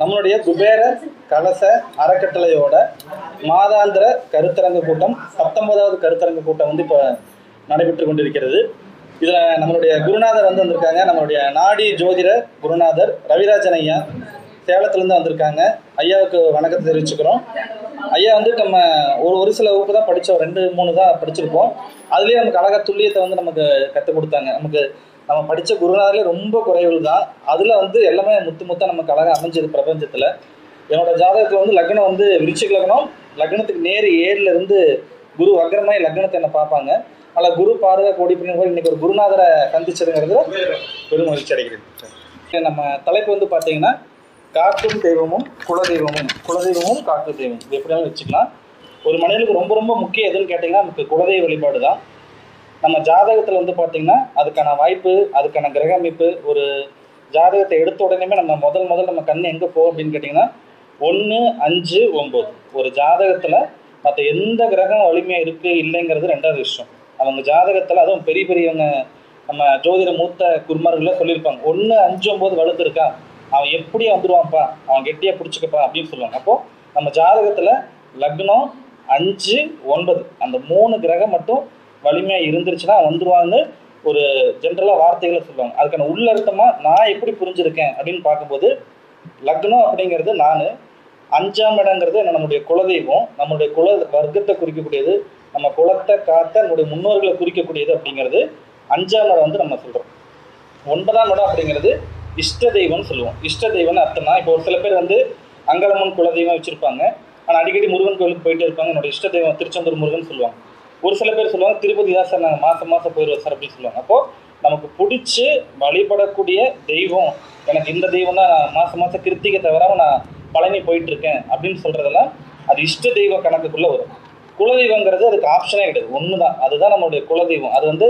நம்மளுடைய குபேர கலச அறக்கட்டளையோட மாதாந்திர கருத்தரங்கு கூட்டம் பத்தொன்பதாவது கருத்தரங்கு கூட்டம் வந்து இப்போ நடைபெற்று கொண்டிருக்கிறது. இதில் நம்மளுடைய குருநாதர் வந்து வந்திருக்காங்க. நம்மளுடைய நாடி ஜோதிடர் குருநாதர் ரவிராஜன் ஐயா சேலத்துலேருந்து வந்திருக்காங்க. ஐயாவுக்கு வணக்கத்தை தெரிவிச்சுக்கிறோம். ஐயா வந்து நம்ம ஒரு ஒரு சில வகுப்பு தான் படித்தோம் ரெண்டு மூணு தான் படிச்சிருப்போம். அதுலேயே நமக்கு அழகா துல்லியத்தை வந்து நமக்கு கற்றுக் கொடுத்தாங்க. நமக்கு நம்ம படித்த குருநாதர்லேயே ரொம்ப குறைவுகள் தான் அதில் வந்து எல்லாமே முத்து முத்தாக நமக்கு அழகாக அமைஞ்சது பிரபஞ்சத்தில். என்னோட ஜாதகத்தில் வந்து லக்னம் வந்து விருச்சிக் லக்னம். லக்னத்துக்கு நேர் ஏழுல இருந்து குரு வக்ரமாய் லக்னத்தை என்ன பார்ப்பாங்க. அதில் குரு பார்வை கோடி புண்ணியம் இன்னைக்கு ஒரு குருநாதரை சந்திச்சதுங்கிறது பெரும் மகிழ்ச்சி அடைகிறது நம்ம தலைப்பு வந்து பார்த்தீங்கன்னா காக்கும் தெய்வமும் குலதெய்வமும். குலதெய்வமும் காற்று தெய்வம் இது எப்படியாலும் வச்சுக்கலாம். ஒரு மனிதனுக்கு ரொம்ப ரொம்ப முக்கியம் எதுன்னு கேட்டிங்கன்னா நமக்கு குலதெய்வ வழிபாடு தான் நம்ம ஜாதகத்தில் வந்து பார்த்தீங்கன்னா அதுக்கான வாய்ப்பு அதுக்கான கிரக அமைப்பு ஒரு ஜாதகத்தை எடுத்த உடனேமே நம்ம முதல் முதல் நம்ம கண் எங்கே போகும் அப்படின்னு கேட்டிங்கன்னா ஒன்று அஞ்சு ஒம்பது ஒரு ஜாதகத்தில் மற்ற எந்த கிரகம் வலிமையாக இருக்குது இல்லைங்கிறது ரெண்டாவது விஷயம். அவங்க ஜாதகத்தில் அதுவும் பெரிய பெரியவங்க நம்ம ஜோதிட மூத்த குருமார்கள்லாம் சொல்லியிருப்பாங்க. ஒன்று அஞ்சு ஒம்பது வலுத்து இருக்கா அவன் எப்படியே வந்துடுவான்ப்பா அவன் கெட்டியாக பிடிச்சிக்கப்பா அப்படின்னு சொல்லுவாங்க. அப்போது நம்ம ஜாதகத்தில் லக்னம் அஞ்சு ஒன்பது. அந்த மூணு கிரகம் மட்டும் வலிமையாக இருந்துருச்சுன்னா வந்துடுவான்னு ஒரு ஜென்ரலாக வார்த்தைகளை சொல்லுவாங்க. அதுக்கான உள்ளர்த்தமாக நான் எப்படி புரிஞ்சிருக்கேன் அப்படின்னு பார்க்கும்போது லக்னம் அப்படிங்கிறது நான் அஞ்சாம் இடங்கிறது என்ன நம்முடைய குலதெய்வம் நம்மளுடைய குல வர்க்கத்தை குறிக்கக்கூடியது நம்ம குலத்தை காத்த நம்முடைய முன்னோர்களை குறிக்கக்கூடியது அப்படிங்கிறது அஞ்சாம் இடம் வந்து நம்ம சொல்கிறோம் ஒன்பதாம் இடம் அப்படிங்கிறது இஷ்ட தெய்வம்னு சொல்லுவோம். இஷ்ட தெய்வம்னு அர்த்தம்னா இப்போ ஒரு சில பேர் வந்து அங்கலம்மன் குலதெய்வம் வச்சுருப்பாங்க. ஆனால் அடிக்கடி முருகன் கோயிலுக்கு போயிட்டே இருப்பாங்க. என்னோட இஷ்ட தெய்வம் திருச்செந்தூர் முருகன் சொல்லுவாங்க. ஒரு சில பேர் சொல்லுவாங்க திருப்பதி தான் சார் நாங்கள் மாதம் மாதம் போயிடுவோம் சார் அப்படின்னு சொல்லுவாங்க. அப்போது நமக்கு பிடிச்சி வழிபடக்கூடிய தெய்வம் எனக்கு இந்த தெய்வம் தான் நான் மாதம் மாதம் கிருத்திகை தவிராமல் நான் பழனி போயிட்டுருக்கேன் அப்படின்னு சொல்கிறதெல்லாம் அது இஷ்ட தெய்வ கணக்குக்குள்ளே வரும். குலதெய்வங்கிறது அதுக்கு ஆப்ஷனே கிடையாது. ஒன்று தான் அதுதான் நம்மளுடைய குலதெய்வம். அது வந்து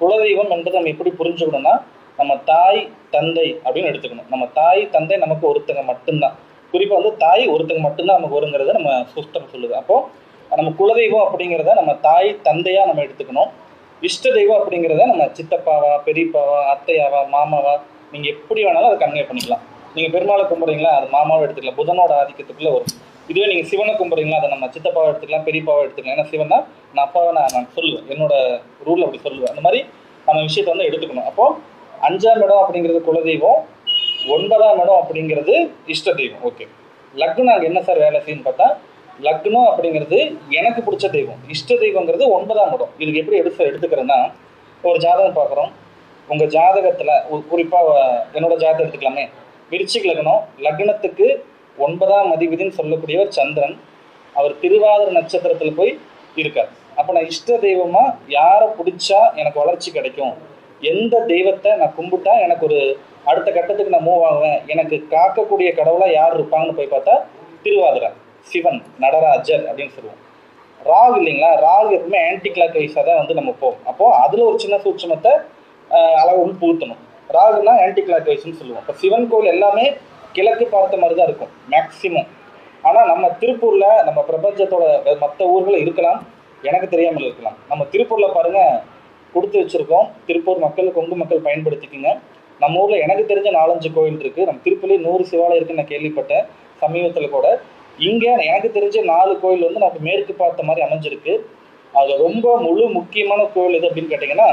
குலதெய்வம் என்பதை நம்ம எப்படி புரிஞ்சுக்கணும்னா நம்ம தாய் தந்தை அப்படின்னு எடுத்துக்கணும். நம்ம தாய் தந்தை நமக்கு ஒருத்தங்க மட்டும்தான். குறிப்பாக வந்து தாய் ஒருத்தங்க மட்டும்தான் நமக்கு வருங்கிறத நம்ம சுஸ்தம் சொல்லுது. அப்போது நம்ம குலதெய்வம் அப்படிங்கிறத நம்ம தாய் தந்தையாக நம்ம எடுத்துக்கணும். இஷ்ட தெய்வம் அப்படிங்கிறத நம்ம சித்தப்பாவா பெரியப்பாவா அத்தையாவா மாமாவா நீங்கள் எப்படி வேணாலும் அதை கன்வே பண்ணிக்கலாம். நீங்கள் பெருமாளை கும்பிட்றீங்களா அது மாமாவை எடுத்துக்கலாம். புதனோட ஆதிக்கத்துக்குள்ளே வரும். இதுவே நீங்கள் சிவனை கும்பிட்றீங்களா அதை நம்ம சித்தப்பாவை எடுத்துக்கலாம் பெரியப்பாவை எடுத்துக்கலாம். ஏன்னா சிவனா நான் அப்பாவை நான் நான் சொல்லுவேன். என்னோட ரூலில் அப்படி சொல்லுவேன். அந்த மாதிரி நம்ம விஷயத்தை வந்து எடுத்துக்கணும். அப்போது அஞ்சாம் இடம் அப்படிங்கிறது குலதெய்வம் ஒன்பதாம் இடம் அப்படிங்கிறது இஷ்ட தெய்வம். ஓகே. லக்னம் அங்கே என்ன சார் வேலை செய்யுன்னு பார்த்தா லக்னம் அப்படிங்கிறது எனக்கு பிடிச்ச தெய்வம். இஷ்ட தெய்வங்கிறது ஒன்பதாம் இடம். இதுக்கு எப்படி எடுத்து எடுத்துக்கிறேன்னா ஒரு ஜாதகம் பார்க்குறோம். உங்கள் ஜாதகத்தில் குறிப்பாக என்னோட ஜாதகம் எடுத்துக்கலாமே. விருச்சிக் லக்னம் லக்னத்துக்கு ஒன்பதாம் அதிபதினு சொல்லக்கூடியவர் சந்திரன். அவர் திருவாதிர நட்சத்திரத்தில் போய் இருக்கார். அப்போ நான் இஷ்ட தெய்வமாக யாரை பிடிச்சா எனக்கு வளர்ச்சி கிடைக்கும்? எந்த தெய்வத்தை நான் கும்பிட்டா எனக்கு ஒரு அடுத்த கட்டத்துக்கு நான் மூவ் ஆகுவேன் எனக்கு காக்கக்கூடிய கடவுளாக யார் இருப்பாங்கன்னு போய் பார்த்தா திருவாதிரை. சிவன் நடராஜர் அப்படின்னு சொல்லுவோம். ராகு இல்லைங்களா? ராகு எப்பவுமே ஆன்டி கிளாக் வைஸாக தான் வந்து நம்ம போவோம். அப்போது அதில் ஒரு சின்ன சூட்சமத்தை அழகு வந்து புகுத்தணும். ராகுனா ஆன்டி கிளாக் வைஸ்னு சொல்லுவோம். இப்போ சிவன் கோவில் எல்லாமே கிழக்கு பார்த்த மாதிரி தான் இருக்கும் மேக்சிமம் ஆனால் நம்ம திருப்பூரில் நம்ம பிரபஞ்சத்தோட மற்ற ஊர்களில் இருக்கலாம். எனக்கு தெரியாமல் இருக்கலாம். நம்ம திருப்பூரில் பாருங்கள் கொடுத்து வச்சுருக்கோம். திருப்பூர் மக்கள் கொங்கு மக்கள் பயன்படுத்திக்கோங்க. நம்ம ஊரில் எனக்கு தெரிஞ்ச நாலஞ்சு கோயில் இருக்குது நம்ம திருப்பூர்லேயே நூறு சிவாலயம் இருக்குன்னு நான் கேள்விப்பட்டேன். சமீபத்தில் கூட. இங்கே எனக்கு தெரிஞ்ச நாலு கோயில் வந்து நமக்கு மேற்கு பார்த்த மாதிரி அமைஞ்சிருக்கு. அதில் ரொம்ப முழு முக்கியமான கோவில் எது அப்படின்னு கேட்டிங்கன்னா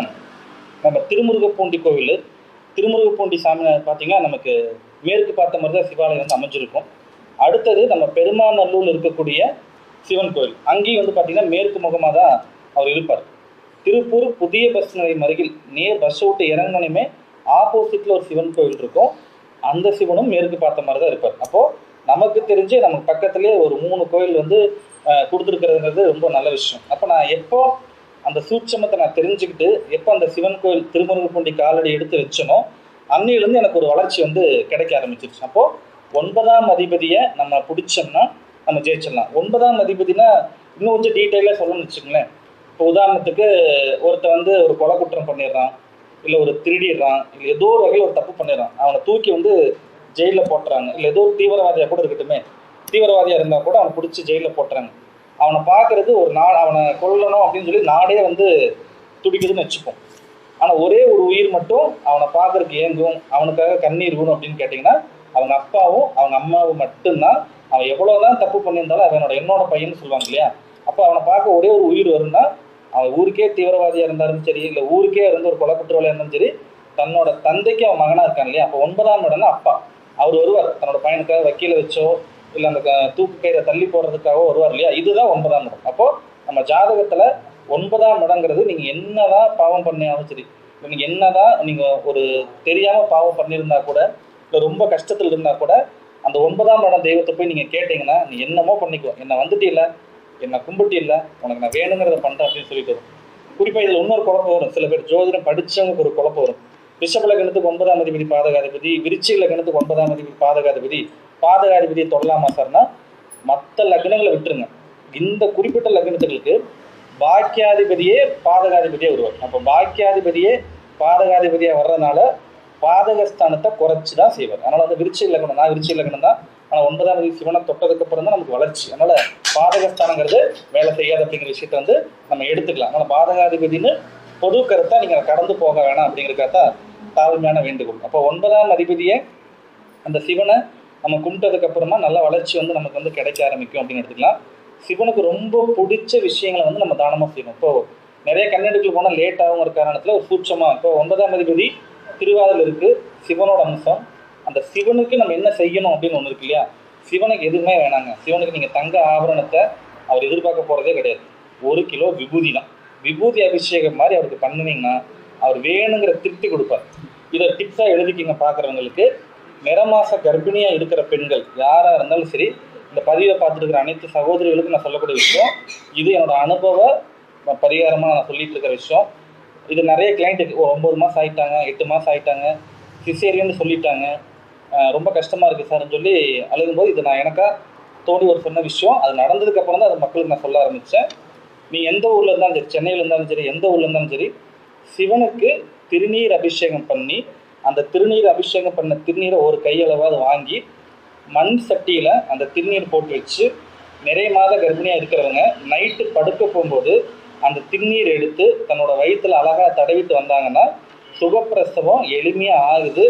நம்ம திருமுருகப்பூண்டி கோவில் திருமுருகப்பூண்டி சாமி பார்த்தீங்கன்னா நமக்கு மேற்கு பார்த்த மாதிரி தான் சிவாலயம் வந்து அமைஞ்சிருக்கும். அடுத்தது நம்ம பெருமாநல்லூரில் இருக்கக்கூடிய சிவன் கோயில். அங்கேயும் வந்து பார்த்திங்கன்னா மேற்கு முகமாக தான் அவர் இருப்பார். திருப்பூர் புதிய பஸ் நிலையம் அருகில் நேர் பஸ் விட்டு இறங்கினுமே ஆப்போசிட்டில் ஒரு சிவன் கோயில் இருக்கும். அந்த சிவனும் மேற்கு பார்த்த மாதிரி தான் இருப்பார். அப்போது நமக்கு தெரிஞ்சு நமக்கு பக்கத்துலேயே ஒரு மூணு கோயில் வந்து கொடுத்துருக்கிறதுங்கிறது ரொம்ப நல்ல விஷயம். அப்போ நான் எப்போ அந்த சூட்சமத்தை நான் தெரிஞ்சுக்கிட்டு எப்போ அந்த சிவன் கோயில் திருமுருகப்பூண்டி காலடி எடுத்து வச்சனோ அன்னையிலேருந்து எனக்கு ஒரு வளர்ச்சி வந்து கிடைக்க ஆரம்பிச்சிருச்சு. அப்போது ஒன்பதாம் அதிபதியை நம்ம பிடிச்சோம்னா நம்ம ஜெயிச்சிடலாம். ஒன்பதாம் அதிபதினா இன்னும் கொஞ்சம் டீட்டெயிலாக சொல்லணும்னு வச்சுக்கோங்களேன். இப்போ உதாரணத்துக்கு ஒருத்தர் வந்து ஒரு கொலை குற்றம் பண்ணிடுறான் இல்லை ஒரு திருடிடுறான் இல்லை ஏதோ ஒரு வகையில் ஒரு தப்பு பண்ணிடுறான். அவனை தூக்கி வந்து ஜெயிலில் போட்டுறாங்க. இல்லை ஏதோ ஒரு தீவிரவாதியாக கூட இருக்கட்டுமே. தீவிரவாதியாக இருந்தால் கூட அவனை பிடிச்சி ஜெயிலில் போட்டுறாங்க. அவனை பார்க்கறது ஒரு நா அவனை கொல்லணும் அப்படின்னு சொல்லி நாடே வந்து துடிக்குதுன்னு வச்சுப்போம். ஆனால் ஒரே ஒரு உயிர் மட்டும் அவனை பார்க்கறதுக்கு ஏங்கும். அவனுக்காக கண்ணீர் வேணும் அப்படின்னு கேட்டிங்கன்னா அவங்க அப்பாவும் அவங்க அம்மாவும் மட்டும்தான். அவன் எவ்வளவுதான் தப்பு பண்ணியிருந்தாலும் அவனோட என்னோட பையன் சொல்லுவாங்க இல்லையா? அப்போ அவனை பார்க்க ஒரே ஒரு உயிர் வரும்னா அவன் ஊருக்கே தீவிரவாதியாக இருந்தாலும் சரி இல்லை ஊருக்கே இருந்து ஒரு கொலை இருந்தாலும் சரி தன்னோட தந்தைக்கு அவன் மகனாக இருக்கான் இல்லையா? அப்போ ஒன்பதாம் இடம்னா அப்பா. அவர் வருவார். தன்னோட பையனுக்காக வக்கீல வச்சோ இல்லை அந்த தூக்கு கயிறை தள்ளி போடுறதுக்காக வருவார் இல்லையா? இதுதான் ஒன்பதாம் இடம். அப்போ நம்ம ஜாதகத்துல ஒன்பதாம் இடங்கிறது நீங்க என்னதான் பாவம் பண்ணியாலும் சரி நீங்கள் நீங்க என்னதான் நீங்க ஒரு தெரியாம பாவம் பண்ணியிருந்தா கூட இல்லை ரொம்ப கஷ்டத்தில் இருந்தா கூட அந்த ஒன்பதாம் இடம் தெய்வத்தை போய் நீங்க கேட்டீங்கன்னா நீ என்னமோ பண்ணிக்கோ. என்ன வந்துட்டு இல்லை என்ன கும்பிட்டு இல்லை உனக்கு நான் வேணுங்கிறத பண்றேன் அப்படின்னு சொல்லிட்டு வரும். குறிப்பா இதுல இன்னொரு குழப்பம் வரும். சில பேர் ஜோதிடம் படிச்சவங்களுக்கு ஒரு குழப்பம் வரும். ரிஷபலகணத்துக்கு ஒன்பதாம் அதிபதி பாதகாதிபதி விருச்சிக லக்னத்துக்கு ஒன்பதாம் அதிபதி பாதகாதிபதி பாதகாதிபதியை தொடலாமா சார்னா மற்ற லக்னங்களை விட்டுருங்க. இந்த குறிப்பிட்ட லக்னத்துகளுக்கு பாக்கியாதிபதியே பாதகாதிபதியே வருவார். அப்போ பாக்கியாதிபதியே பாதகாதிபதியாக வர்றதுனால பாதகஸ்தானத்தை குறைச்சி தான் செய்வார். அதனால் வந்து விருச்சிக லக்னம் தான் விருச்சிக லக்னம் தான். ஆனால் ஒன்பதாம் தேதி சிவனை தொட்டதுக்கு அப்புறம் தான் நமக்கு வளர்ச்சி. அதனால் பாதகஸ்தானங்கிறது வேலை செய்யாது அப்படிங்கிற விஷயத்த வந்து நம்ம எடுத்துக்கலாம். அதனால் பாதகாதிபதினு பொது கருத்தா நீங்க கடந்து போக வேணாம் அப்படிங்கிறக்காக தாழ்மையான வேண்டுகோள். அப்போ ஒன்பதாம் அதிபதியை அந்த சிவனை நம்ம கும்பிட்டதுக்கு அப்புறமா நல்ல வளர்ச்சி வந்து நமக்கு வந்து கிடைக்க ஆரம்பிக்கும் அப்படின்னு எடுத்துக்கலாம். சிவனுக்கு ரொம்ப பிடிச்ச விஷயங்களை வந்து நம்ம தானமாக செய்யணும். இப்போ நிறைய கண்ணெடுக்கல் போனால் லேட் ஆகுங்கிற காரணத்தில் ஒரு சூட்சமாக இப்போ ஒன்பதாம் அதிபதி திருவாதில் இருக்கு. சிவனோட அம்சம். அந்த சிவனுக்கு நம்ம என்ன செய்யணும் அப்படின்னு ஒன்று இருக்கு இல்லையா? சிவனுக்கு எதுவுமே வேணாங்க. சிவனுக்கு நீங்கள் தங்க ஆபரணத்தை அவர் எதிர்பார்க்க போகிறதே கிடையாது. ஒரு கிலோ விபூதி தான். விபூதி அபிஷேகம் மாதிரி அவருக்கு பண்ணுனீங்கன்னா அவர் வேணுங்கிற திருப்தி கொடுப்பார். இதை டிப்ஸாக எழுதிக்கிங்க பார்க்குறவங்களுக்கு நிறமாச கர்ப்பிணியாக இருக்கிற பெண்கள் யாராக இருந்தாலும் சரி இந்த பதிவை பார்த்துருக்கிற அனைத்து சகோதரிகளுக்கும் நான் சொல்லக்கூடிய விஷயம் இது என்னோட அனுபவ பரிகாரமாக நான் சொல்லிட்டு இருக்கிற விஷயம். இது நிறைய கிளைண்ட்டுக்கு ஒரு ஒம்பது மாதம் ஆகிட்டாங்க எட்டு மாதம் ஆகிட்டாங்க சிசேரியன்னு சொல்லிட்டாங்க. ரொம்ப கஷ்டமாக இருக்குது சார்னு சொல்லி அழுகும்போது இது நான் எனக்காக தோணி ஒரு சொன்ன விஷயம். அது நடந்ததுக்கப்புறம் தான் அது மக்களுக்கு நான் சொல்ல ஆரம்பித்தேன் நீ எந்த ஊரில் இருந்தாலும் சரி சென்னையில் இருந்தாலும் சரி எந்த ஊரில் இருந்தாலும் சரி சிவனுக்கு திருநீர் அபிஷேகம் பண்ணி அந்த திருநீர் அபிஷேகம் பண்ண திருநீரை ஒரு கையளவாவது வாங்கி மண் சட்டியில் அந்த திருநீர் போட்டு வச்சு நிறைய மாத கர்ப்பிணியாக இருக்கிறவங்க நைட்டு படுக்க போகும்போது அந்த திருநீர் எடுத்து தன்னோட வயிற்றில் அழகாக தடவிட்டு வந்தாங்கன்னா சுகப்பிரசவம் எளிமையாக ஆகுது.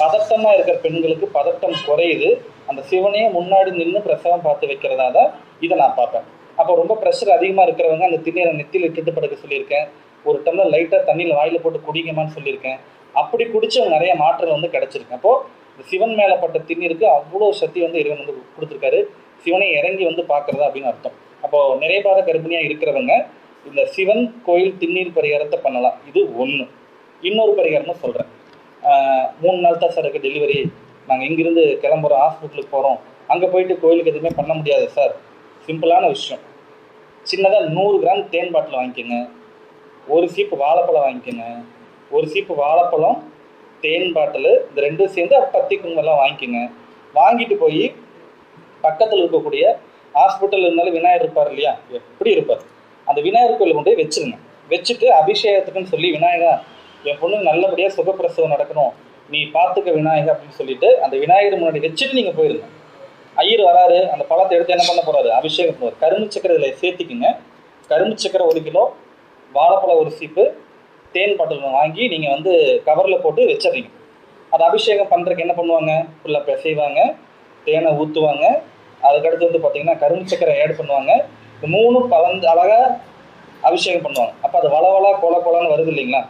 பதட்டமாக இருக்கிற பெண்களுக்கு பதட்டம் குறையுது. அந்த சிவனையே முன்னாடி நின்று பிரசவம் பார்த்து வைக்கிறதா தான் இதை நான் பார்ப்பேன். அப்போ ரொம்ப ப்ரெஷர் அதிகமாக இருக்கிறவங்க அந்த திண்ணீரை நெத்தியில் இட்டுட்டு படுக்க சொல்லியிருக்கேன். ஒரு டம்ளர் லைட்டாக தண்ணியில் வாயில் போட்டு குடிங்கம்மான்னு சொல்லியிருக்கேன். அப்படி குடிச்சவங்க நிறைய மாற்றங்கள் வந்து கிடச்சிருக்கேன் அப்போது இந்த சிவன் மேலப்பட்ட திண்ணீருக்கு அவ்வளோ சக்தி வந்து இறைவன் வந்து கொடுத்துருக்காரு. சிவனை இறங்கி வந்து பார்க்கறதா அப்படின்னு அர்த்தம். அப்போது நிறைய கர்ப்பிணியாக இருக்கிறவங்க இந்த சிவன் கோயில் திண்ணீர் பரிகாரத்தை பண்ணலாம். இது ஒன்று இன்னொரு பரிகாரம்னு சொல்கிறேன் மூணு நாள் தான் சார் இருக்குது டெலிவரி நாங்கள் இங்கிருந்து கிளம்புறோம் ஹாஸ்பிட்டலுக்கு போகிறோம் அங்கே போயிட்டு கோயிலுக்கு எதுவுமே பண்ண முடியாது சார். சிம்பிளான விஷயம். சின்னதாக நூறு கிராம் தேன் பாட்டில் வாங்கிக்கோங்க. ஒரு சீப்பு வாழைப்பழம் வாங்கிக்கோங்க. ஒரு சீப்பு வாழைப்பழம் தேன் பாட்டில் இந்த ரெண்டும் சேர்ந்து பத்தி குங்குமெல்லாம் வாங்கிக்கோங்க. வாங்கிட்டு போய் பக்கத்தில் இருக்கக்கூடிய ஹாஸ்பிட்டல் இருந்தாலும் விநாயகர் இருப்பார் இல்லையா? எப்படி இருப்பார்? அந்த விநாயகர் கோயில் கொண்டு போய் வச்சுருங்க. வச்சுட்டு அபிஷேகத்துக்குன்னு சொல்லி விநாயகா என் பொண்ணு நல்லபடியாக சுகப்பிரசவம் நடக்கணும். நீ பார்த்துக்க விநாயகர் அப்படின்னு சொல்லிட்டு அந்த விநாயகர் முன்னாடி வச்சுட்டு நீங்கள் போயிருங்க. ஐயர் வராரு அந்த பழத்தை எடுத்து என்ன பண்ண போறாரு? அபிஷேகம் பண்ணுவார். கரும்பு சக்கரை இதில் சேர்த்துக்குங்க. கரும்பு சக்கரை ஒரு கிலோ வாழைப்பழம் ஒரு சீப்பு தேன் பாட்டில் வாங்கி நீங்கள் வந்து கவரில் போட்டு வச்சிடுறீங்க. அது அபிஷேகம் பண்ணுறதுக்கு என்ன பண்ணுவாங்க? ஃபுல்லாக பிசைவாங்க தேனை ஊற்றுவாங்க அதுக்கடுத்து வந்து பார்த்தீங்கன்னா கரும்பு சக்கரை ஆட் பண்ணுவாங்க. இந்த மூணும் கலந்து அழகாக அபிஷேகம் பண்ணுவாங்க. அப்போ அது வளவளா கொல கொலன்னு வருது இல்லைங்களா?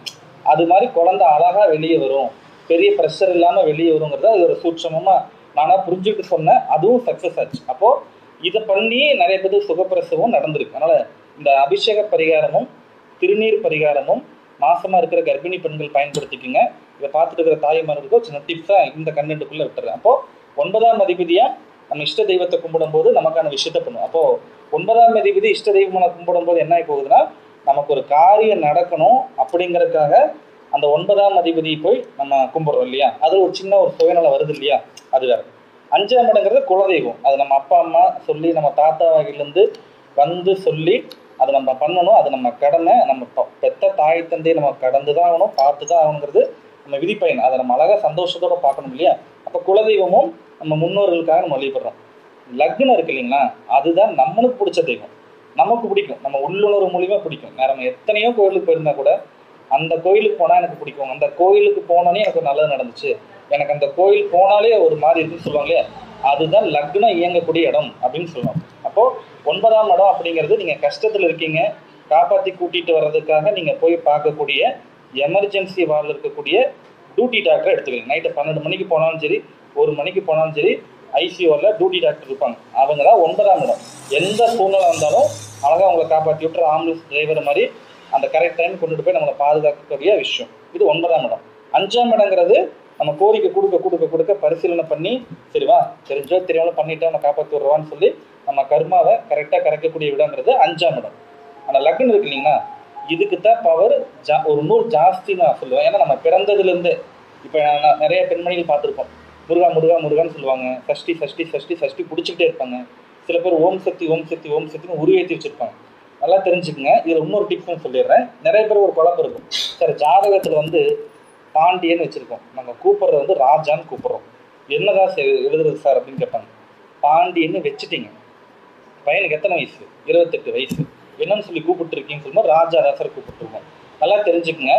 அது மாதிரி குழந்தை அழகாக வெளியே வரும். பெரிய ப்ரெஷர் இல்லாமல் வெளியே வருங்கிறத அது ஒரு சூட்சமமாக நானாக புரிஞ்சுக்கிட்டு சொன்னேன் அதுவும் சக்ஸஸ் ஆச்சு. அப்போது இதை பண்ணி நிறைய பேர் சுகப்பிரசவம் நடந்திருக்கு. அதனால் இந்த அபிஷேக பரிகாரமும் திருநீர் பரிகாரமும் மாசமாக இருக்கிற கர்ப்பிணி பெண்கள் பயன்படுத்திக்கோங்க. இதை பார்த்துட்டு இருக்கிற தாய்மார்களுக்கும் சின்ன டிப்ஸாக இந்த கண்டென்ட்டுக்குள்ளே விட்டுறேன். அப்போது ஒன்பதாம் அதிபதியாக நம்ம இஷ்ட தெய்வத்தை கும்பிடும்போது நமக்கான விஷயத்தை பண்ணுவோம். அப்போது ஒன்பதாம் அதிபதி இஷ்ட தெய்வமான கும்பிடும்போது என்ன ஆகி போகுதுன்னா நமக்கு ஒரு காரியம் நடக்கணும் அப்படிங்கிறதுக்காக அந்த ஒன்பதாம் அதிபதி போய் நம்ம கும்பிடுறோம் இல்லையா? அது ஒரு சின்ன ஒரு சுயநலம் வருது இல்லையா? அது வேற. அஞ்சாம் இடங்கிறது குலதெய்வம். அது நம்ம அப்பா அம்மா சொல்லி நம்ம தாத்தா வகையிலேருந்து வந்து சொல்லி அதை நம்ம பண்ணணும். அது நம்ம கடமை. நம்ம பெத்த தாய் தந்தையை நம்ம கடந்து தான் ஆகணும் பார்த்து தான் ஆகணுங்கிறது நம்ம விதிப்பயன். அதை நம்ம அழகாக சந்தோஷத்தோட பார்க்கணும் இல்லையா? அப்போ குலதெய்வமும் நம்ம முன்னோர்களுக்காக நம்ம வழிபடுறோம். லக்னம் இருக்கு இல்லைங்களா? அதுதான் நம்மளுக்கு பிடிச்ச தெய்வம். நமக்கு பிடிக்கும். நம்ம உள்ளுணர்வு மூலியமாக பிடிக்கும். நம்ம எத்தனையோ கோயிலுக்கு போயிருந்தா கூட அந்த கோயிலுக்கு போனால் எனக்கு பிடிக்கும். அந்த கோயிலுக்கு போனோன்னே எனக்கு நல்லது நடந்துச்சு. எனக்கு அந்த கோயில் போனாலே ஒரு மாதிரி இருக்குன்னு சொல்லுவாங்களே அதுதான் லக்னம் இயங்கக்கூடிய இடம் அப்படின்னு சொல்லுவோம் அப்போது ஒன்பதாம் இடம் அப்படிங்கிறது நீங்கள் கஷ்டத்தில் இருக்கீங்க. காப்பாற்றி கூட்டிகிட்டு வர்றதுக்காக நீங்கள் போய் பார்க்கக்கூடிய எமர்ஜென்சி வார்டில் இருக்கக்கூடிய டியூட்டி டாக்டரை எடுத்துக்கங்க. நைட்டு பன்னெண்டு மணிக்கு போனாலும் சரி ஒரு மணிக்கு போனாலும் சரி ஐசியூவில் டியூட்டி டாக்டர் இருப்பாங்க. அவங்க தான் ஒன்பதாம் இடம். எந்த சூழ்நிலை வந்தாலும் அழகாக அவங்களை காப்பாற்றி விட்டுற ஆம்புலன்ஸ் டிரைவர் மாதிரி அந்த கரெக்ட் டைம் கொண்டுட்டு போய் நம்மளை பாதுகாக்கக்கூடிய விஷயம். இது ஒன்பதாம் இடம். அஞ்சாம் இடங்கிறது நம்ம கோரிக்கை கொடுக்க கொடுக்க கொடுக்க பரிசீலனை பண்ணி சரிவா தெரிஞ்சோ தெரியாமல் பண்ணிட்டு நம்ம காப்பாற்றி விடுறவான்னு சொல்லி நம்ம கர்மாவை கரெக்டாக கரைக்கக்கூடிய இடங்கிறது அஞ்சாம் இடம். ஆனால் லக்னம் இருக்கு இல்லைங்களா? இதுக்கு தான் பவர் ஜா ஒரு நூல் ஜாஸ்தின்னு நான் சொல்லுவேன். ஏன்னா நம்ம பிறந்ததுலேருந்து இப்போ நான் நிறைய பெண்மணிகள் பார்த்துருப்போம். முருகா முருகா முருகான்னு சொல்லுவாங்க. சஷ்டி சஷ்டி சஷ்டி சஷ்டி பிடிச்சிக்கிட்டே இருப்பாங்க. சில பேர் ஓம் சக்தி ஓம் சக்தி ஓம் சக்தின்னு உருவேற்றி வச்சுருப்பாங்க. நல்லா தெரிஞ்சுக்குங்க. இதில் இன்னொரு டிப்ஸும் சொல்லிடுறேன். நிறைய பேர் ஒரு குழப்பம் இருக்கும். சார் ஜாதகத்தில் வந்து பாண்டியன்னு வச்சுருக்கோம். நாங்கள் கூப்பிட்றது வந்து ராஜான்னு கூப்பிட்றோம். என்னதான் சார் எழுதுறது சார் அப்படின்னு கேட்பாங்க. பாண்டியன்னு வச்சுட்டீங்க. பையனுக்கு எத்தனை வயசு? இருபத்தெட்டு வயசு. என்னன்னு சொல்லி கூப்பிட்டுருக்கீங்கன்னு சொல்லும்போது ராஜா தான் சார் கூப்பிட்டுருக்கோம் நல்லா தெரிஞ்சுக்குங்க.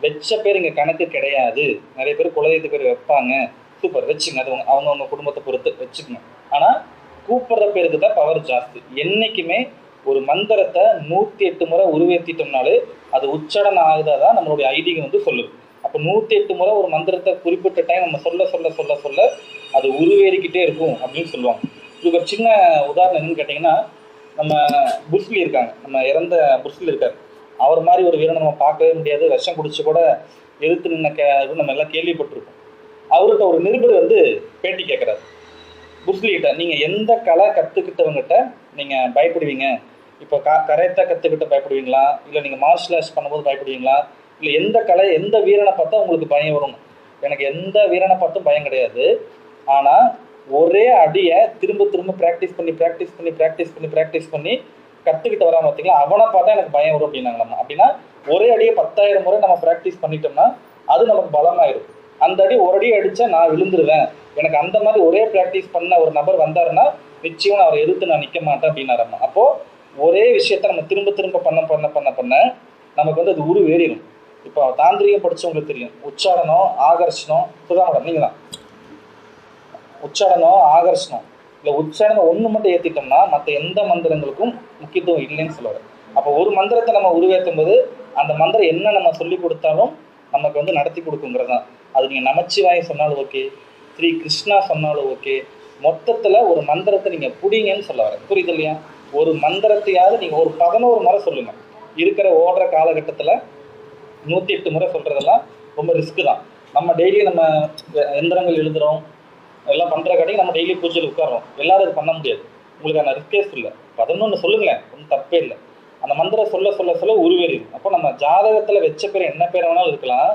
வச்ச பேர் இங்கே கணக்கு கிடையாது. நிறைய பேர் குலதெய்வத்து பேர் வைப்பாங்க. சூப்பர். வச்சுங்க. அது அவங்க அவங்க குடும்பத்தை பொறுத்து வச்சுக்கணும். ஆனால் கூப்பிட்ற பேருக்கு தான் பவர் ஜாஸ்தி. என்றைக்குமே ஒரு மந்திரத்தை நூற்றி எட்டு முறை உருவேற்றிட்டோம்னாலே அது உச்சடனம் ஆகுதா தான் நம்மளுடைய ஐதீகம் வந்து சொல்லுது. அப்போ நூற்றி எட்டு முறை ஒரு மந்திரத்தை குறிப்பிட்ட டைம் நம்ம சொல்ல சொல்ல சொல்ல சொல்ல அது உருவேறிக்கிட்டே இருக்கும் அப்படின்னு சொல்லுவாங்க. இதுக்கு ஒரு சின்ன உதாரணம் என்னன்னு கேட்டிங்கன்னா நம்ம புஷ்லி இருக்காங்க. நம்ம இறந்த புஷ்லி இருக்கார். அவர் மாதிரி ஒரு வீரனை நம்ம பார்க்கவே முடியாது. விஷம் குடிச்சு கூட எதிர்த்து நின்ன கே நம்ம எல்லாம் கேள்விப்பட்டிருக்கோம் அவர்கிட்ட ஒரு நிருபர் வந்து பேட்டி கேட்குறாரு. புஷ்லிகிட்ட நீங்கள் எந்த கலை கற்றுக்கிட்டவங்ககிட்ட நீங்கள் பயப்படுவீங்க. இப்போ க கரையத்தை கற்றுக்கிட்ட பயப்படுவீங்களா? இல்லை நீங்கள் மார்ஷல் ஆர்ட்ஸ் பண்ணும்போது பயப்படுவீங்களா? இல்லை எந்த கலை எந்த வீரனை பார்த்தா உங்களுக்கு பயம் வரும்? எனக்கு எந்த வீரனை பார்த்தும் பயம் கிடையாது. ஆனால் ஒரே அடியை திரும்ப திரும்ப ப்ராக்டிஸ் பண்ணி ப்ராக்டிஸ் பண்ணி ப்ராக்டிஸ் பண்ணி ப்ராக்டிஸ் பண்ணி கற்றுக்கிட்டு வராமல் பார்த்தீங்களா? அவனை பார்த்தா எனக்கு பயம் வரும் அப்படின்னாங்களாம்? அப்படின்னா ஒரே அடியை பத்தாயிரம் முறை நம்ம ப்ராக்டிஸ் பண்ணிட்டோம்னா அது நமக்கு பலமாயிடும் அந்த அடி ஒரு அடி அடித்தா நான் விழுந்துருவேன். எனக்கு அந்த மாதிரி ஒரே ப்ராக்டிஸ் பண்ண ஒரு நபர் வந்தாருன்னா நிச்சயம் நான் அவரை எதிர்த்து நான் நிற்க மாட்டேன் அப்படின்னாரம்மா அப்போ ஒரே விஷயத்த நம்ம திரும்ப திரும்ப பண்ண பண்ண பண்ண பண்ண நமக்கு வந்து அது உரு வேறிடும் இப்போ தாந்திரிகம் படிச்சவங்களுக்கு தெரியும். உச்சாரணம் ஆகர்ஷணம் சுதா மேடம் நீங்க தான். உச்சாரணம் ஆகர்ஷணம். இல்லை உச்சாரணம் ஒன்று மட்டும் ஏற்றிட்டோம்னா மற்ற எந்த மந்திரங்களுக்கும் முக்கியத்துவம் இல்லைன்னு சொல்லுவார். அப்போ ஒரு மந்திரத்தை நம்ம உருவேற்றும் போது அந்த மந்திரம் என்ன நம்ம சொல்லி கொடுத்தாலும் நமக்கு வந்து நடத்தி கொடுக்குங்கிறது தான் அது நீங்கள் நமச்சிவாய சொன்னாலும் ஓகே ஸ்ரீ கிருஷ்ணா சொன்னாலும் ஓகே மொத்தத்தில் ஒரு மந்திரத்தை நீங்கள் பிடிங்கன்னு சொல்ல வரேன். புரியுது இல்லையா? ஒரு மந்திரத்தையாவது நீங்கள் ஒரு பதினோரு முறை சொல்லுங்கள் இருக்கிற ஓடுற காலகட்டத்தில் நூற்றி எட்டு முறை சொல்கிறதெல்லாம் ரொம்ப ரிஸ்க்கு தான். நம்ம டெய்லி நம்ம எந்திரங்கள் எழுதுகிறோம் எல்லாம் பண்ணுற காட்டியும் நம்ம டெய்லி பூஜையில் உட்காரோம் எல்லாரும் அது பண்ண முடியாது. உங்களுக்கான ரிஸ்கேஸ் இல்லை. பதினொன்று சொல்லுங்களேன். ஒன்றும் தப்பே இல்லை. அந்த மந்திரம் சொல்ல சொல்ல சொல்ல உருவேறிடும். அப்போ நம்ம ஜாதகத்தில் வச்ச பேர் என்ன பேர் வேணாலும் இருக்கலாம்.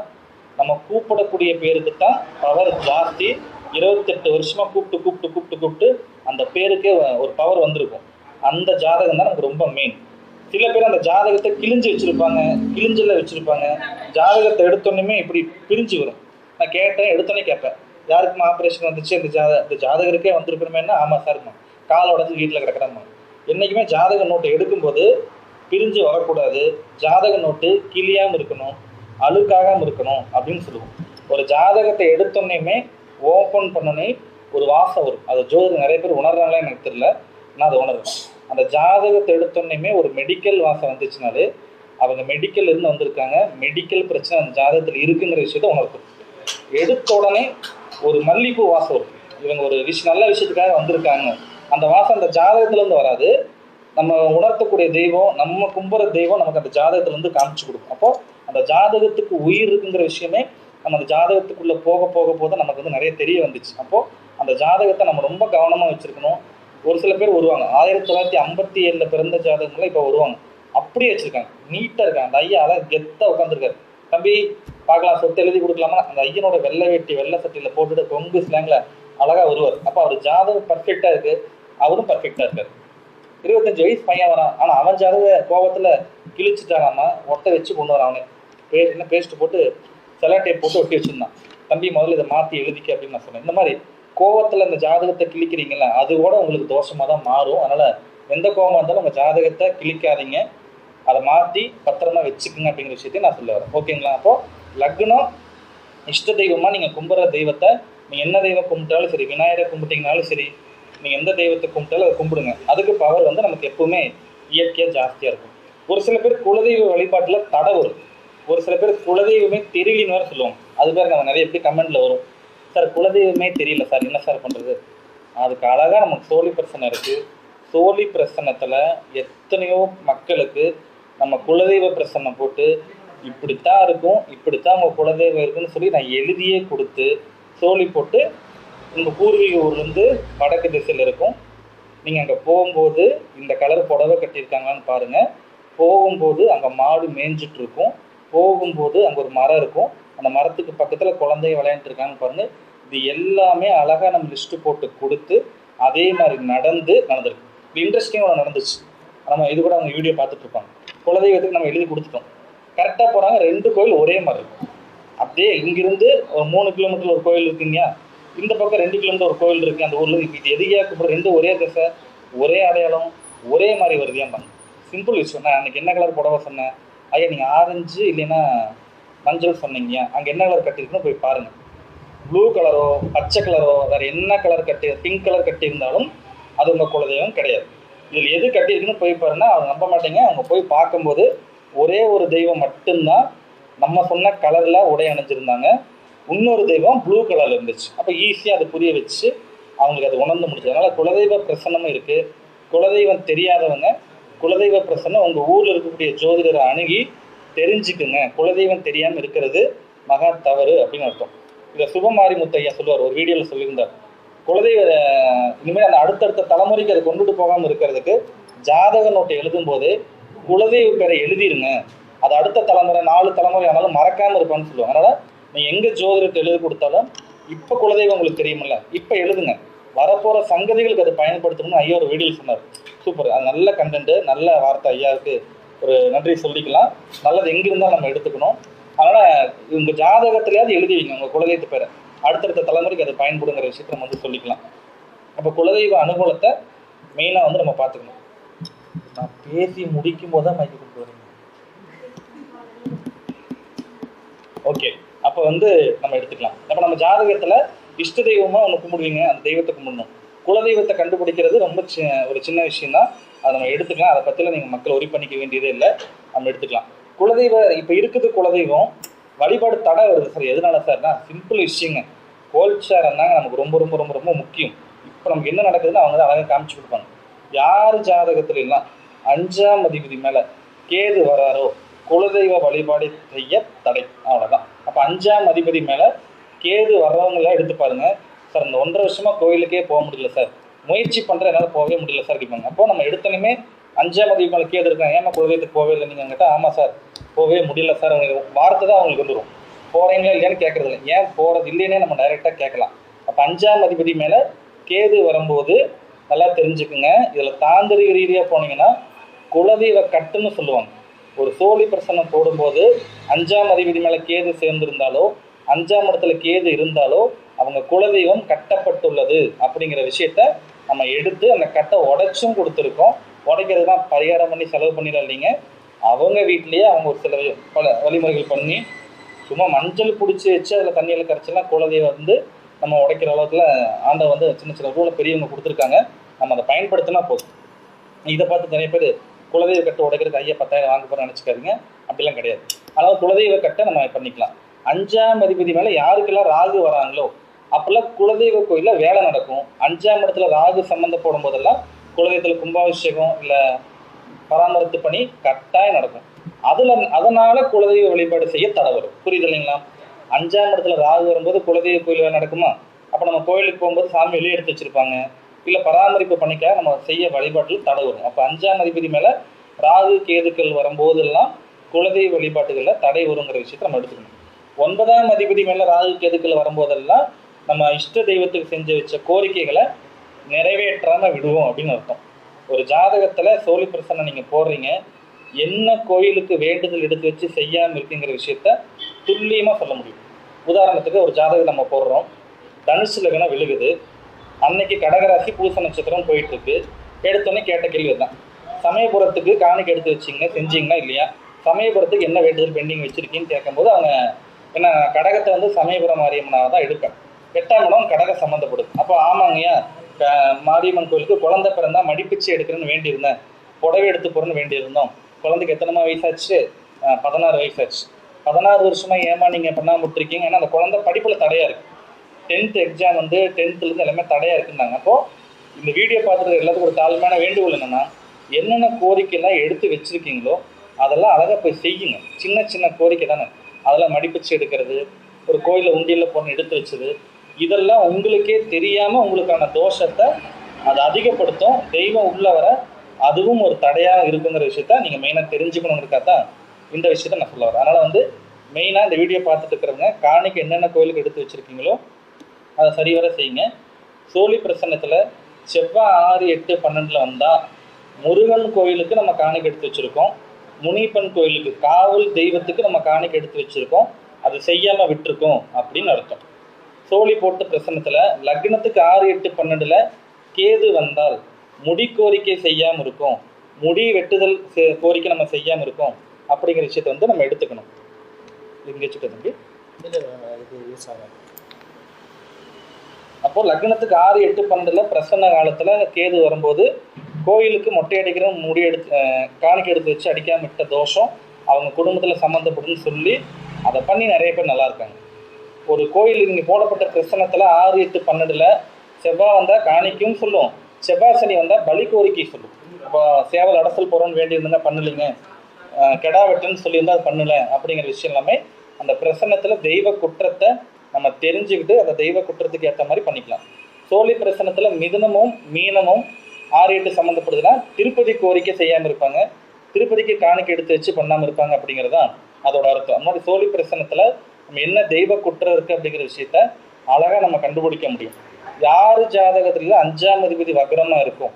நம்ம கூப்பிடக்கூடிய பேருக்கு தான் பவர் ஜாஸ்தி. இருபத்தெட்டு வருஷமாக கூப்பிட்டு கூப்பிட்டு கூப்பிட்டு கூப்பிட்டு அந்த பேருக்கே ஒரு பவர் வந்திருக்கும். அந்த ஜாதகம் தான் நமக்கு ரொம்ப மெயின் சில பேர் அந்த ஜாதகத்தை கிழிஞ்சு வச்சுருப்பாங்க கிழிஞ்சில் வச்சுருப்பாங்க. ஜாதகத்தை எடுத்தோன்னே இப்படி பிரிஞ்சு வரும். நான் கேட்டேன் எடுத்தோன்னே கேட்பேன். யாருக்கும் ஆப்ரேஷன் வந்துச்சு? இந்த ஜாத அந்த ஜாதகருக்கே வந்திருக்கணுமேனா ஆமாம் சார் கால் உடஞ்சி வீட்டில் கிடக்குறாங்க என்றைக்குமே ஜாதக நோட்டை எடுக்கும்போது பிரிஞ்சு வரக்கூடாது. ஜாதக நோட்டு கிளியாமல் இருக்கணும். அழுக்காகாமல் இருக்கணும் அப்படின்னு சொல்லுவோம். ஒரு ஜாதகத்தை எடுத்தோன்னே ஓப்பன் பண்ணனே ஒரு வாசம் வரும். அது ஜோதிடம் நிறைய பேர் உணர்றாங்களே எனக்கு தெரியல. நான் அதை உணர்றேன். அந்த ஜாதகத்தை எடுத்தோன்னே ஒரு மெடிக்கல் வாசம் வந்துச்சுனாலே அவங்க மெடிக்கல் இருந்து வந்திருக்காங்க. மெடிக்கல் பிரச்சனை அந்த ஜாதகத்தில் இருக்குங்கிற விஷயத்த உணர்த்தும் எடுத்த உடனே ஒரு மல்லிகைப்பூ வாசம் வரும். இவங்க ஒரு விஷயம் நல்ல விஷயத்துக்காக வந்திருக்காங்க. அந்த வாசம் அந்த ஜாதகத்துலேருந்து வராது. நம்ம உணர்த்தக்கூடிய தெய்வம் நம்ம கும்புற தெய்வம் நமக்கு அந்த ஜாதகத்துலேருந்து காமிச்சு கொடுக்கும். அப்போ அந்த ஜாதகத்துக்கு உயிர் இருக்குங்கிற விஷயமே நம்ம அந்த ஜாதகத்துக்குள்ளே போக போக போக நமக்கு வந்து நிறைய தெரிய வந்துச்சு. அப்போது அந்த ஜாதகத்தை நம்ம ரொம்ப கவனமாக வச்சுருக்கணும். ஒரு சில பேர் வருவாங்க. ஆயிரத்தி தொள்ளாயிரத்தி ஐம்பத்தி ஏழில் பிறந்த ஜாதகங்கள்லாம் இப்போ வருவாங்க. அப்படியே வச்சுருக்காங்க. நீட்டாக இருக்காங்க. அந்த ஐயா அதை கெத்தாக உட்காந்துருக்காரு தம்பி பார்க்கலாம். சொத்து எழுதி கொடுக்கலாமா? அந்த ஐயனோட வெள்ளை வெட்டி வெள்ளை சட்டியில் போட்டுட்டு கொங்கு ஸ்லாங்கில் அழகாக வருவார். அப்போ அவர் ஜாதகம் பர்ஃபெக்டாக இருக்கு. அவரும் பர்ஃபெக்டாக இருக்கார். இருபத்தஞ்சு வயசு பையன் வரான். ஆனால் அவன் ஜாதக கோபத்தில் கிழிச்சிட்டானாமா? ஒத்த வச்சு கொண்டு வரான் அவனே. பே என்ன பேஸ்ட் போட்டு செலோ டேப் போட்டு ஒட்டி வச்சுருந்தான். தம்பி முதல்ல இதை மாற்றி எழுதிக்க அப்படின்னு நான் சொன்னேன். இந்த மாதிரி கோவத்தில் இந்த ஜாதகத்தை கிழிக்கிறீங்களா அது கூட உங்களுக்கு தோஷமாக தான் மாறும். அதனால் எந்த கோபமாக இருந்தாலும் உங்கள் ஜாதகத்தை கிழிக்காதீங்க. அதை மாற்றி பத்திரமா வச்சுக்குங்க அப்படிங்கிற விஷயத்தையும் நான் சொல்ல வரேன். ஓகேங்களா? அப்போது லக்னம் இஷ்ட தெய்வமாக நீங்கள் கும்பிட்ற தெய்வத்தை நீங்கள் என்ன தெய்வம் கும்பிட்டாலும் சரி விநாயகரை கும்பிட்டீங்கனாலும் சரி நீங்கள் எந்த தெய்வத்தை கும்பிட்டாலும் அதை கும்பிடுங்க. அதுக்கு பவர் வந்து நமக்கு எப்பவுமே இயற்கையாக ஜாஸ்தியாக இருக்கும். ஒரு சில பேர் குலதெய்வ வழிபாட்டில் தடை வரும். ஒரு சில பேர் குலதெய்வமே தெரியலன்னு வேறு சொல்லுவாங்க. அது பேர் நம்ம நிறைய எப்படி கமெண்ட்ல வரும். சார் குலதெய்வமே தெரியல சார். என்ன சார் பண்ணுறது அதுக்கு அழகாக நமக்கு சோழி பிரச்சனை இருக்குது சோழி பிரசன்னத்தில் எத்தனையோ மக்களுக்கு நம்ம குலதெய்வ பிரசன்னை போட்டு இப்படித்தான் இருக்கும் இப்படித்தான் உங்கள் குலதெய்வம் இருக்குன்னு சொல்லி நான் எழுதியே கொடுத்து சோழி போட்டு உங்கள் பூர்வீக ஊர்லேருந்து வடக்கு திசையில் இருக்கும். நீங்கள் அங்கே போகும்போது இந்த கலர் புடவை கட்டியிருக்காங்களான்னு பாருங்கள் போகும்போது அங்கே மாடு மேய்ஞ்சிட்ருக்கும் இருக்கும். போகும்போது அங்கே ஒரு மரம் இருக்கும். அந்த மரத்துக்கு பக்கத்தில் குழந்தைய விளையாண்டுட்டு பாருங்கள் இது எல்லாமே அழகாக நம்ம லிஸ்ட்டு போட்டு கொடுத்து அதே மாதிரி நடந்து நடந்திருக்கு. இது இன்ட்ரெஸ்டிங்காக நடந்துச்சு. நம்ம இது கூட அவங்க வீடியோ பார்த்துட்டு இருப்பாங்க. குலதெய்வத்துக்கு நம்ம எழுதி கொடுத்துட்டோம். கரெக்டாக போகிறாங்க ரெண்டு கோயில் ஒரே மாதிரி இருக்கும். அப்படியே இங்கிருந்து ஒரு மூணு கிலோமீட்டர் ஒரு கோயில் இருக்குங்க இந்த பக்கம் ரெண்டு கிலோமீட்டர் ஒரு கோயில் இருக்குது அந்த ஊரில் இப்போ இது எதிரியா கூப்பிடுற? ரெண்டு ஒரே திசை ஒரே அடையாளம் ஒரே மாதிரி வருதியாம்பாங்க சிம்பிள் விஷயம். நான் அன்னைக்கு என்ன கலர் புடவை சொன்னேன்? ஐயா நீங்கள் ஆரஞ்சு இல்லைன்னா மஞ்சள் சொன்னீங்க. அங்கே என்ன கலர் கட்டியிருக்குன்னு போய் பாருங்கள் ப்ளூ கலரோ பச்சை கலரோ வேறு என்ன கலர் கட்டி பிங்க் கலர் கட்டியிருந்தாலும் அது உங்கள் குலதெய்வம் கிடையாது. இதில் எது கட்டியிருக்குன்னு போய் பாருன்னா அவங்க நம்ப மாட்டேங்க. அவங்க போய் பார்க்கும்போது ஒரே ஒரு தெய்வம் மட்டும்தான் நம்ம சொன்ன கலரில் உடை அணிஞ்சிருந்தாங்க. இன்னொரு தெய்வம் ப்ளூ கலரில் இருந்துச்சு. அப்போ ஈஸியாக அதை புரிய வச்சு அவங்களுக்கு அது உணர்ந்து முடிஞ்சது. அதனால் குலதெய்வ பிரசன்னமும் இருக்குது குலதெய்வம் தெரியாதவங்க குலதெய்வ பிரசன்னம் உங்கள் ஊரில் இருக்கக்கூடிய ஜோதிடரை அணுகி தெரிஞ்சுக்குங்க. குலதெய்வம் தெரியாமல் இருக்கிறது மகா தவறு அப்படின்னு அர்த்தம். இதை சுபமாரி முத்தையா சொல்லுவார். ஒரு வீடியோவில் சொல்லியிருந்தார். குலதெய்வ இனிமேல் அந்த அடுத்தடுத்த தலைமுறைக்கு அதை கொண்டுட்டு போகாமல் இருக்கிறதுக்கு ஜாதக நோட்டை எழுதும்போது குலதெய்வ பேரை எழுதிருங்க. அது அடுத்த தலைமுறை நாலு தலைமுறை ஆனாலும் மறக்காமல் இருப்பான்னு சொல்லுவாங்க. அதனால் நீங்கள் எங்கே ஜோதிடத்தை எழுதி கொடுத்தாலும் இப்போ குலதெய்வம் உங்களுக்கு தெரியுமில்ல இப்போ எழுதுங்க. வரப்போகிற சங்கதிகளுக்கு அதை பயன்படுத்தணும்னு ஐயா ஒரு வீடியோ சொன்னார். சூப்பர். அது நல்ல கண்டென்ட்டு நல்ல வார்த்தை ஐயாவுக்கு ஒரு நன்றி சொல்லிக்கலாம். நல்லது எங்கே இருந்தாலும் நம்ம எடுத்துக்கணும். அதனால் உங்கள் ஜாதகத்திலேயாவது எழுதி வைங்க. உங்கள் குலதெய்வத்து பேரை. அடுத்தடுத்த தலைமுறைக்கு அது பயன்படுங்கிற விஷயத்த நம்ம வந்து சொல்லிக்கலாம். அப்போ குலதெய்வ அனுகூலத்தை மெயினாக வந்து நம்ம பார்த்துக்கணும். நான் பேசி முடிக்கும் போது தான் மைக்கு கொண்டு வரீங்க. ஓகே அப்போ வந்து நம்ம எடுத்துக்கலாம். அப்போ நம்ம ஜாதகத்தில் இஷ்ட தெய்வமாக ஒன்று கும்பிடுவீங்க அந்த தெய்வத்தை கும்பிடணும். குலதெய்வத்தை கண்டுபிடிக்கிறது ரொம்ப சி ஒரு சின்ன விஷயம் தான் அதை நம்ம எடுத்துக்கலாம். அதை பற்றிலாம் நீங்கள் மக்கள் ஒரி பண்ணிக்க வேண்டியதே இல்லை. நம்ம எடுத்துக்கலாம். குலதெய்வ இப்போ இருக்குது குலதெய்வம். வழிபாடு தடை வருது. சார் எதனால சார்னா சிம்பிள் விஷயங்க. கோல்சாரம் தாங்க நமக்கு ரொம்ப ரொம்ப ரொம்ப ரொம்ப முக்கியம். இப்போ நமக்கு என்ன நடக்குதுன்னு அவங்க தான் அழகாக காமிச்சு கொடுப்பாங்க. யார் ஜாதகத்துல எல்லாம் அஞ்சாம் அதிபதி மேலே கேது வராரோ குலதெய்வ வழிபாடு செய்ய தடை. அவ்வளோதான் அப்போ அஞ்சாம் அதிபதி மேலே கேது வர்றவங்களாம் எடுத்து பாருங்கள் சார் இந்த ஒன்றரை வருஷமாக கோயிலுக்கே போக முடியல சார். முயற்சி பண்ணுற என்னால் போகவே முடியல சார் கேட்பாங்க அப்போ நம்ம எடுத்தனுமே அஞ்சாம் அதிபதி மேலே கேது இருக்காங்க. ஏமா குலதெய்வத்துக்கு போகவே இல்லை நீங்கள் கேட்டால் ஆமாம் சார் போகவே முடியல சார். அவங்க வார்த்தை தான் அவங்களுக்கு வந்துடும் போகிறீங்களா இல்லையான்னு கேட்கறது இல்லை. ஏன் போகிறது இல்லைன்னே நம்ம டைரெக்டாக கேட்கலாம். அப்போ அஞ்சாம் அதிபதி மேலே கேது வரும்போது நல்லா தெரிஞ்சுக்குங்க. இதில் தாந்திரிக ரீதியாக போனீங்கன்னா குலதெய்வ கட்டுன்னு சொல்லுவாங்க. ஒரு சோழி பிரசனம் போடும்போது அஞ்சாம் அதிபதி மேலே கேது சேர்ந்திருந்தாலோ அஞ்சாம் இடத்துல கேது இருந்தாலோ அவங்க குலதெய்வம் கட்டப்பட்டுள்ளது அப்படிங்கிற விஷயத்த நம்ம எடுத்து அந்த கட்டை உடைச்சும் கொடுத்துருக்கோம். உடைக்கிறது தான் பரிகாரம் பண்ணி செலவு பண்ணிடலாம் இல்லைங்க. அவங்க வீட்லேயே அவங்க ஒரு சில பல வழிமுறைகள் பண்ணி சும்மா மஞ்சள் பிடிச்சி வச்சு அதில் தண்ணியில் கரைச்செல்லாம் குலதெய்வம் வந்து நம்ம உடைக்கிற அளவுக்குல ஆண்டை வந்து சின்ன சின்ன ரூலை பெரியவங்க கொடுத்துருக்காங்க. நம்ம அதை பயன்படுத்தினா போதும். இதை பார்த்து நிறைய பேர் குலதெய்வ கட்டை உடைக்கிறதுக்கு ஐயா பத்தாயிரம் வாங்க போகிறேன்னு நினச்சிக்காதீங்க. அப்படிலாம் கிடையாது. அதனால் குலதெய்வ கட்டை நம்ம பண்ணிக்கலாம். அஞ்சாம் அதிபதி மேலே யாருக்கெல்லாம் ராகு வராங்களோ அப்போல்லாம் குலதெய்வ கோயிலில் வேலை நடக்கும். அஞ்சாம் இடத்துல ராகு சம்மந்தம் போதெல்லாம் குலதெய்வத்தில் கும்பாபிஷேகம் இல்லை பராமரித்து பணி கட்டாயம் நடக்கும். அதில் அதனால் குலதெய்வ வழிபாடு செய்ய தடை வரும். புரியுது இல்லைங்களா? அஞ்சாம் இடத்துல ராகு வரும்போது குலதெய்வ கோயில் வேலை நடக்குமா? அப்போ நம்ம கோயிலுக்கு போகும்போது சாமி வெளியே எடுத்து வச்சுருப்பாங்க. இல்லை பராமரிப்பு பண்ணிக்க நம்ம செய்ய வழிபாட்டில் தடை வரும் அப்போ அஞ்சாம் அதிபதி மேலே ராகு கேதுக்கள் வரும்போதெல்லாம் குலதெய்வ வழிபாட்டுகளில் தடை வருங்கிற விஷயத்தை நம்ம எடுத்துக்கணும். ஒன்பதாம் அதிபதி மேலே ராகு கேதுக்கள் வரும்போதெல்லாம் நம்ம இஷ்ட தெய்வத்துக்கு செஞ்சு வச்ச கோரிக்கைகளை நிறைவேற்றாமல் விடுவோம் அப்படின்னு அர்த்தம். ஒரு ஜாதகத்தில் சோழி பிரசனை நீங்கள் போடுறீங்க என்ன கோயிலுக்கு வேண்டுதல் எடுத்து வச்சு செய்யாமல் இருக்குங்கிற விஷயத்த துல்லியமாக சொல்ல முடியும். உதாரணத்துக்கு ஒரு ஜாதகம் நம்ம போடுறோம். தனுசு லக்னம் விழுகுது. அன்னைக்கு கடகராசி பூச நட்சத்திரம் போயிட்டு இருக்கு எடுத்தோன்னே கேட்ட கேள்வி தான் சமயபுரத்துக்கு காணிக்கு எடுத்து வச்சிங்க செஞ்சீங்களா இல்லையா? சமயபுரத்துக்கு என்ன வேண்டுதல் பெண்டிங் வச்சிருக்கீங்கன்னு கேட்கும்போது அவங்க என்ன கடகத்தை வந்து சமயபுரம் மாரியம்மனாக தான் எடுப்பேன். எட்டாம் இடம் கடக சம்மந்தப்படுது அப்போ ஆமாங்கய்யா க- மாரியம்மன் கோயிலுக்கு குழந்தை பிறந்தா மடிப்பிச்சு எடுக்கிறேன்னு வேண்டியிருந்தேன். புடவை எடுத்து போகிறேன்னு வேண்டியிருந்தோம். குழந்தைக்கு எத்தனைமா வயசாச்சு? பதினாறு வயசாச்சு. பதினாறு வருஷமாக ஏமா நீங்கள் பண்ணாம விட்டுருக்கீங்க? ஏன்னா அந்த குழந்தை படிப்பில் தடையாக இருக்குது டென்த் எக்ஸாம் வந்து டென்த்துலேருந்து எல்லாமே தடையாக இருக்குன்னாங்க. அப்போது இந்த வீடியோ பார்த்துட்டு எல்லாத்துக்கும் ஒரு தாழ்மையான வேண்டுகோள் என்னென்னா என்னென்ன கோரிக்கைலாம் எடுத்து வச்சுருக்கீங்களோ அதெல்லாம் அழகாக போய் செய்யுங்க. சின்ன சின்ன கோரிக்கை தானே. அதெல்லாம் மடிப்பிச்சு எடுக்கிறது ஒரு கோயிலில் உண்டியலில் போன எடுத்து வச்சது இதெல்லாம் உங்களுக்கே தெரியாமல் உங்களுக்கான தோஷத்தை அது அதிகப்படுத்தும். தெய்வம் உள்ள வர அதுவும் ஒரு தடையாக இருக்குங்கிற விஷயத்த நீங்கள் மெயினாக தெரிஞ்சுக்கணுங்கிறக்கா தான் இந்த விஷயத்த நான் சொல்ல வரேன். அதனால் வந்து மெயினாக இந்த வீடியோ பார்த்துட்டு இருக்கிறவங்க காணிக்கு என்னென்ன கோயிலுக்கு எடுத்து வச்சுருக்கீங்களோ அதை சரிவர செய்யுங்க. சோழி பிரசன்னத்தில் செவ்வாய் ஆறு எட்டு பன்னெண்டில் வந்தால் முருகன் கோயிலுக்கு நம்ம காணிக்கை எடுத்து வச்சுருக்கோம். முனிப்பன் கோயிலுக்கு காவல் தெய்வத்துக்கு நம்ம காணிக்கை எடுத்து வச்சுருக்கோம். அது செய்யாமல் விட்டுருக்கோம் அப்படின்னு அர்த்தம். சோழி போட்ட பிரசன்னத்தில் லக்னத்துக்கு ஆறு எட்டு பன்னெண்டில் கேது வந்தால் முடி கோரிக்கை செய்யாமல் இருக்கும். முடி வெட்டுதல் செ- கோரிக்கை நம்ம செய்யாமல் இருக்கோம். அப்படிங்கிற விஷயத்தை வந்து நம்ம எடுத்துக்கணும். இங்கே வச்சுட்டு தம்பி. அப்போது அப்போ லக்னத்துக்கு ஆறு எட்டு பன்னெண்டுல பிரசன்ன காலத்துல கேது வரும்போது கோயிலுக்கு மொட்டை அடிக்கிற முடி எடுத்து காணிக்கு காணிக்கை எடுத்து வச்சு அடிக்காம விட்ட தோஷம் அவங்க குடும்பத்துல சம்மந்தப்படுன்னு சொல்லி அதை பண்ணி நிறைய பேர் நல்லா இருக்காங்க. ஒரு கோயில் இங்கே போடப்பட்ட பிரசனத்துல ஆறு எட்டு பன்னெண்டுல செவ்வாய் வந்தா காணிக்கும் சொல்லுவோம். செவ்வாய் சனி வந்தா பலி கோரிக்கை சொல்லும் இப்போ சேவல் அடசல் போறோம்னு வேண்டியிருந்தா பண்ணலைங்க. கெடா வெட்டுன்னு சொல்லியிருந்தா அது பண்ணல அப்படிங்கிற விஷயம் எல்லாமே அந்த பிரசன்னத்தில் தெய்வ குற்றத்தை நம்ம தெரிஞ்சுக்கிட்டு அந்த தெய்வ குற்றத்துக்கு ஏற்ற மாதிரி பண்ணிக்கலாம். சோழி பிரசனத்தில் மிதுனமும் மீனமும் ஆறு எட்டு சம்மந்தப்படுதுன்னா திருப்பதி கோரிக்கை செய்யாமல் இருப்பாங்க. திருப்பதிக்கு காணிக்கை எடுத்து வச்சு பண்ணாமல் இருப்பாங்க அப்படிங்கிறதான் அதோட அர்த்தம். முன்னாடி சோழி பிரசனத்தில் நம்ம என்ன தெய்வ குற்றம் இருக்குது அப்படிங்கிற விஷயத்த அழகாக நம்ம கண்டுபிடிக்க முடியும். யார் ஜாதகத்துல அஞ்சாம் அதிபதி வக்ரமாக இருக்கும்?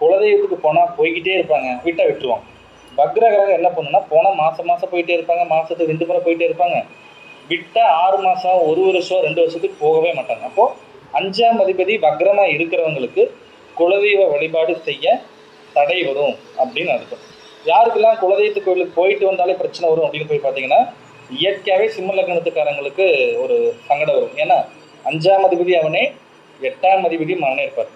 குலதெய்வத்துக்கு போனால் போய்கிட்டே இருப்பாங்க விட்டா விட்டுருவோம் வக்ர கிரகம் என்ன பண்ணுன்னா போனால் மாதம் மாதம் போயிட்டே இருப்பாங்க மாதத்துக்கு ரெண்டு முறை போயிட்டே இருப்பாங்க. விட்ட ஆறு மாதம் ஒரு வருஷம் ரெண்டு வருஷத்துக்கு போகவே மாட்டாங்க. அப்போது அஞ்சாம் அதிபதி வக்ரமாக இருக்கிறவங்களுக்கு குலதெய்வ வழிபாடு செய்ய தடை வரும் அப்படின்னு அர்த்தம். யாருக்கெல்லாம் குலதெய்வத்து கோயிலுக்கு போயிட்டு வந்தாலே பிரச்சனை வரும் அப்படின்னு போய் பார்த்தீங்கன்னா இயற்கையாகவே சிம்ம லக்னத்துக்காரங்களுக்கு ஒரு சங்கடம் வரும். ஏன்னா அஞ்சாம் அதிபதி அவனே எட்டாம் அதிபதி மகனே இருப்பார்.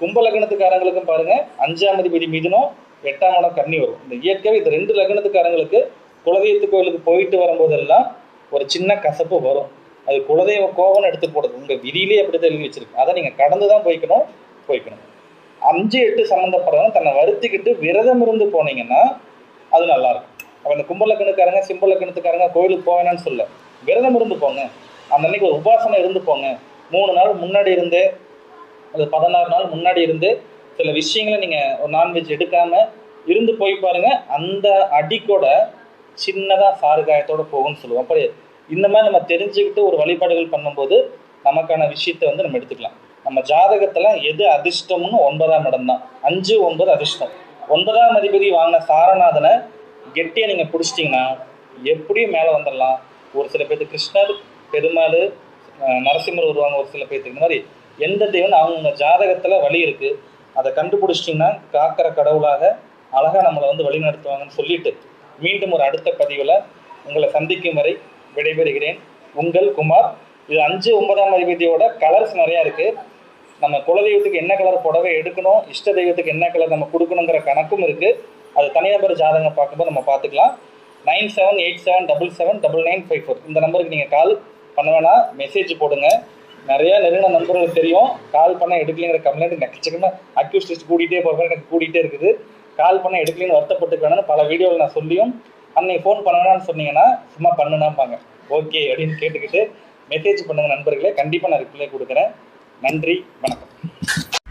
கும்ப லக்னத்துக்காரங்களுக்கும் பாருங்க அஞ்சாம் அதிபதி மிதுனம் எட்டாம் இடம் கண்ணி வரும். இந்த இயற்கையாகவே இந்த ரெண்டு லக்னத்துக்காரங்களுக்கு குலதெய்வத்து கோயிலுக்கு போயிட்டு வரும்போதெல்லாம் ஒரு சின்ன கசப்பு வரும். அது குலதெய்வ கோபம்னு எடுத்து போடுறது. உங்கள் விதியிலே அப்படி தான் எழுதி வச்சிருக்கு. அதை நீங்கள் கடந்து தான் போய்க்கணும் போய்க்கணும். அஞ்சு எட்டு சம்மந்தப்படுறவங்க தன்னை வருத்திக்கிட்டு விரதம் இருந்து போனீங்கன்னா அது நல்லாயிருக்கும் அப்போ இந்த கும்பலக்கணுக்காரங்க சிம்பலக்கணத்துக்காரங்க கோயிலுக்கு போவேனான்னு சொல்ல விரதம் இருந்து போங்க. அந்த அன்னைக்கு ஒரு உபாசனை இருந்து போங்க. மூணு நாள் முன்னாடி இருந்து அது பதினாறு நாள் முன்னாடி இருந்து சில விஷயங்களை நீங்கள் ஒரு நான்வெஜ் எடுக்காமல் இருந்து போய் பாருங்க. அந்த அடிக்கூட சின்னதாக சாறுகாயத்தோட போகும்னு சொல்லுவோம். அப்படி இந்த மாதிரி நம்ம தெரிஞ்சுக்கிட்டு ஒரு வழிபாடுகள் பண்ணும்போது நமக்கான விஷயத்தை வந்து நம்ம எடுத்துக்கலாம். நம்ம ஜாதகத்தில் எது அதிர்ஷ்டம்னு ஒன்பதாம் இடம் தான். அஞ்சு ஒன்பது அதிர்ஷ்டம். ஒன்பதாம் அதிபதி வாங்கின சாரநாதனை கெட்டியாக நீங்கள் பிடிச்சிட்டிங்கன்னா எப்படியும் மேலே வந்துடலாம் ஒரு சில பேர்த்து கிருஷ்ணர் பெருமாள் நரசிம்மர் வருவாங்க ஒரு சில பேர்த்துக்கு. இந்த மாதிரி எந்த தெய்வம் அவங்க ஜாதகத்தில் வழி இருக்குது அதை கண்டுபிடிச்சிட்டிங்கன்னா காக்கிற கடவுளாக அழகாக நம்மளை வந்து வழி நடத்துவாங்கன்னு சொல்லிட்டு மீண்டும் ஒரு அடுத்த பதிவில் உங்களை சந்திக்கும் வரை விடைபெறுகிறேன். உங்கள் குமார் இது அஞ்சு ஒன்பதாம் அதிபதியோட கலர்ஸ் நிறையா இருக்குது நம்ம குலதெய்வத்துக்கு என்ன கலர் புடவை எடுக்கணும் இஷ்ட தெய்வத்துக்கு என்ன கலர் நம்ம கொடுக்கணுங்கிற கணக்கும் இருக்குது அது தனிநபர் ஜாதகம் பார்க்கும்போது நம்ம பார்த்துக்கலாம். Nine seven eight seven double seven double nine five four. இந்த நம்பருக்கு நீங்கள் கால் பண்ண வேணாம் மெசேஜ் போடுங்க. நிறைய நெருங்கின நண்பர்களுக்கு தெரியும். கால் பண்ண எடுக்கலைங்கிற கம்ப்ளைண்ட் நக்கச்சக்கமாக அக்யூஸ் லிஸ்ட் கூட்டிகிட்டே போகிற எனக்கு கூட்டிகிட்டே இருக்குது. கால் பண்ண எடுக்கலைன்னு வருத்தப்பட்டுக்க பல வீடியோவில் நான் சொல்லியும் அன்னைக்கு ஃபோன் பண்ண சொன்னீங்கன்னா சும்மா பண்ணுனாம்பாங்க. ஓகே அப்படின்னு கேட்டுக்கிட்டு மெசேஜ் பண்ணுங்க நண்பர்களே. கண்டிப்பாக நான் ரிப்ளை கொடுக்குறேன். நன்றி வணக்கம்.